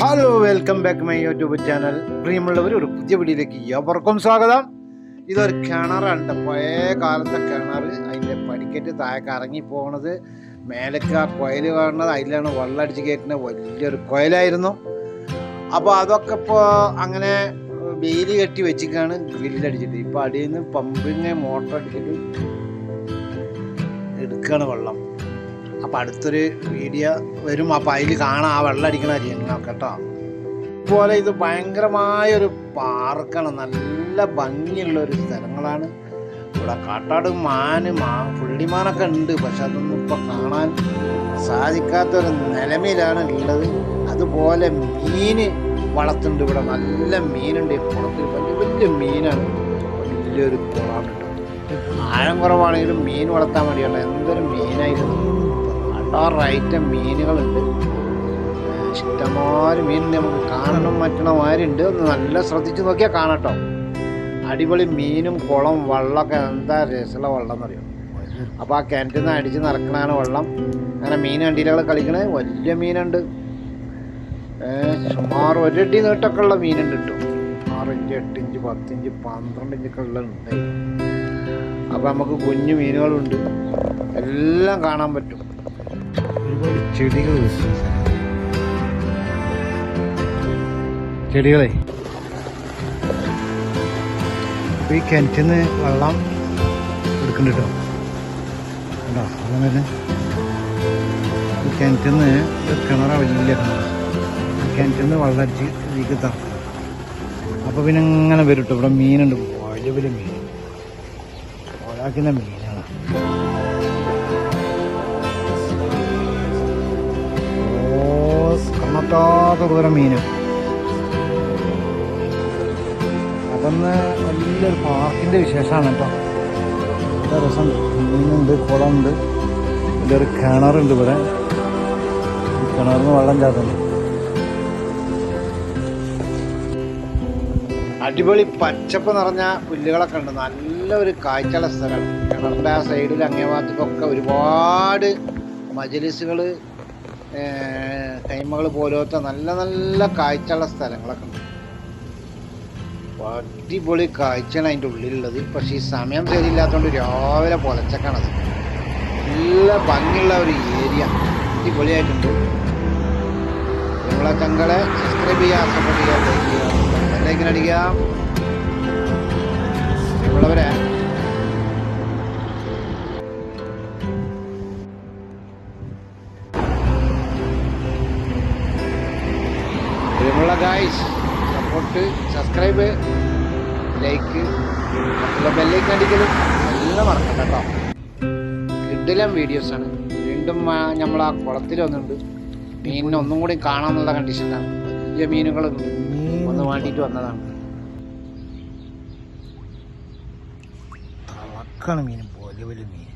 Hello welcome back my YouTube channel പ്രിയമുള്ളവർ ഒരു പുതിയ വീഡിയോയിലേക്ക് എവർക്കും സ്വാഗതം. ഇതൊരു കിണറുണ്ട് പഴയ കാലത്തെ കിണർ. അതിന്റെ പടിക്കറ്റ് താഴെ കറങ്ങി പോകണത് മേലേക്ക് ആ കാണുന്നത്. അതിലാണ് വെള്ളം അടിച്ച് കയറ്റുന്നത് വലിയൊരു കൊയലായിരുന്നു. അപ്പോൾ അതൊക്കെ ഇപ്പോൾ അങ്ങനെ വെയിൽ കെട്ടി വെച്ചിക്കാണ് ഗ്രില്ലടിച്ചിട്ട്. ഇപ്പോൾ അടിയിൽ നിന്ന് പമ്പിങ് മോട്ടർ എടുക്കുകയാണ് വെള്ളം. അപ്പം അടുത്തൊരു വീഡിയോ വരും. അപ്പം അതിൽ കാണാം. ആ വെള്ളം അടിക്കണ രംഗം കേട്ടോ. അതുപോലെ ഇത് ഭയങ്കരമായൊരു പാർക്കാണ്. നല്ല ഭംഗിയുള്ള ഒരു സ്ഥലങ്ങളാണ്. ഇവിടെ കാട്ടാട് മാന് മാ പുള്ളിമാനൊക്കെ ഉണ്ട്. പക്ഷെ അതൊന്നും ഇപ്പം കാണാൻ സാധിക്കാത്തൊരു നിലമയിലാണ് ഉള്ളത്. അതുപോലെ മീൻ വളർത്തുന്നുണ്ട് ഇവിടെ. നല്ല മീനുണ്ട്. ഈ കുളത്തിൽ വലിയ വലിയ മീനാണ്. വലിയൊരു കുളമാണ് ആഴം കുറവാണെങ്കിലും മീൻ വളർത്താൻ വേണ്ടിയുള്ള എന്തൊരു മീനായിരുന്നു പണ്ടാറ് ഐറ്റം മീനുകളുണ്ട്. ഇഷ്ടംപോലെ മീനുണ്ട്. നമുക്ക് കാണണം മറ്റണമാരുണ്ട് ഒന്ന് നല്ല ശ്രദ്ധിച്ച് നോക്കിയാൽ കാണട്ടോ. അടിപൊളി മീനും കുളം വള്ളമൊക്കെ എന്താ രസമുള്ള വെള്ളം പറയും അപ്പോൾ ആ കിണറ്റിൽ നിന്ന് അടിച്ച് നിറക്കണാണ് വെള്ളം. അങ്ങനെ മീൻ വണ്ടിയിലൊക്കെ കളിക്കണേ. വലിയ മീനുണ്ട്. സുമാർ ഒരടി നീട്ടൊക്കെ ഉള്ള മീനുണ്ട് കിട്ടും. ആറ് ഇഞ്ച് എട്ട് ഇഞ്ച് പത്ത് ഇഞ്ച് പന്ത്രണ്ട് ഇഞ്ചൊക്കെ ഉള്ള ഉണ്ട് അപ്പോൾ നമുക്ക് കുഞ്ഞു മീനുകളുണ്ട്. എല്ലാം കാണാൻ പറ്റും. ചെടികൾ ചെടികളെ. ഈ കിണറ്റിൽ നിന്ന് വെള്ളം എടുക്കുന്നുണ്ട് കേട്ടോ വെള്ളം വരുന്നത് ഈ കിണറ്റിൽ നിന്ന് ഒരു കിണറ വലിയ കിണറ. കിണറ്റിൽ നിന്ന് വെള്ളം അടിച്ച് ഇതിലേക്ക് തറക്കും അപ്പോൾ പിന്നെ ഇങ്ങനെ വരും കേട്ടോ ഇവിടെ മീനുണ്ട്. വലിയ വലിയ മീൻ. ഒരാക്കുന്ന മീനാണ്. കണ്ണത്താത്ത ദൂരം മീന്. അതൊന്ന് വലിയൊരു പാർക്കിന്റെ വിശേഷമാണ് കേട്ടോ. നല്ല രസം. മീനുണ്ട് കുളമുണ്ട്. വലിയൊരു കിണറുണ്ട് ഇവിടെ. കിണറിന് വെള്ളം ചാത്തുന്നു അടിപൊളി പച്ചപ്പ് നിറഞ്ഞ പുല്ലുകളൊക്കെ ഉണ്ട്. നല്ലൊരു കാഴ്ചയുള്ള സ്ഥലമാണ്. കിണറിന്റെ ആ സൈഡിൽ അങ്ങേ ഭാഗത്തൊക്കെ ഒരുപാട് മജലിസുകൾ കൈമകൾ പോലത്തെ നല്ല നല്ല കാഴ്ചയുള്ള സ്ഥലങ്ങളൊക്കെ ഉണ്ട്. അടിപൊളി കാഴ്ചയാണ് അതിന്റെ ഉള്ളിലുള്ളത്. പക്ഷേ ഈ സമയം ശരിയില്ലാത്തതുകൊണ്ട് രാവിലെ പൊലച്ചക്കാണത്. നല്ല ഭംഗിയുള്ള ഒരു ഏരിയ. അടിപൊളിയായിട്ടുണ്ട്. നമ്മളെ തങ്ങളെ സബ്സ്ക്രൈബ് ചെയ്യാൻ സപ്പോർട്ട് ചെയ്യാൻ ലൈക്ക് ചെയ്യാം ഗായ്സ് സപ്പോർട്ട് സബ്സ്ക്രൈബ് ലൈക്ക് മറ്റുള്ള ബെല്ലൈക്ക് അടിക്കലും എല്ലാം മറക്കണ്ട കേട്ടോ. കിഡിലം വീഡിയോസാണ് വീണ്ടും നമ്മൾ ആ കുളത്തിലൊന്നുണ്ട് മീനിനെ ഒന്നും കൂടി കാണാമെന്നുള്ള കണ്ടീഷനിലാണ് വലിയ മീനുകളുണ്ട് ഒന്ന് വേണ്ടിയിട്ട് വന്നതാണ്. തളക്കാണ് മീൻ വലിയ വലിയ മീൻ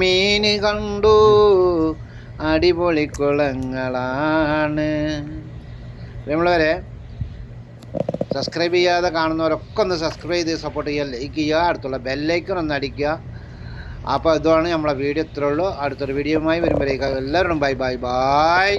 മീന് കണ്ടു. അടിപൊളി കുളങ്ങളാണ്. നമ്മളവരെ സബ്സ്ക്രൈബ് ചെയ്യാതെ കാണുന്നവരൊക്കെ ഒന്ന് സബ്സ്ക്രൈബ് ചെയ്ത് സപ്പോർട്ട് ചെയ്യുക ലൈക്ക് ചെയ്യുക അടുത്തുള്ള ബെല്ലൈക്കൺ ഒന്ന് അടിക്കുക. അപ്പോൾ ഇതാണ് നമ്മളെ വീഡിയോ ഇത്രയുള്ളൂ അടുത്തൊരു വീഡിയോയുമായി വരുമ്പോഴേക്കും എല്ലാവരോടും ബൈ ബൈ ബൈ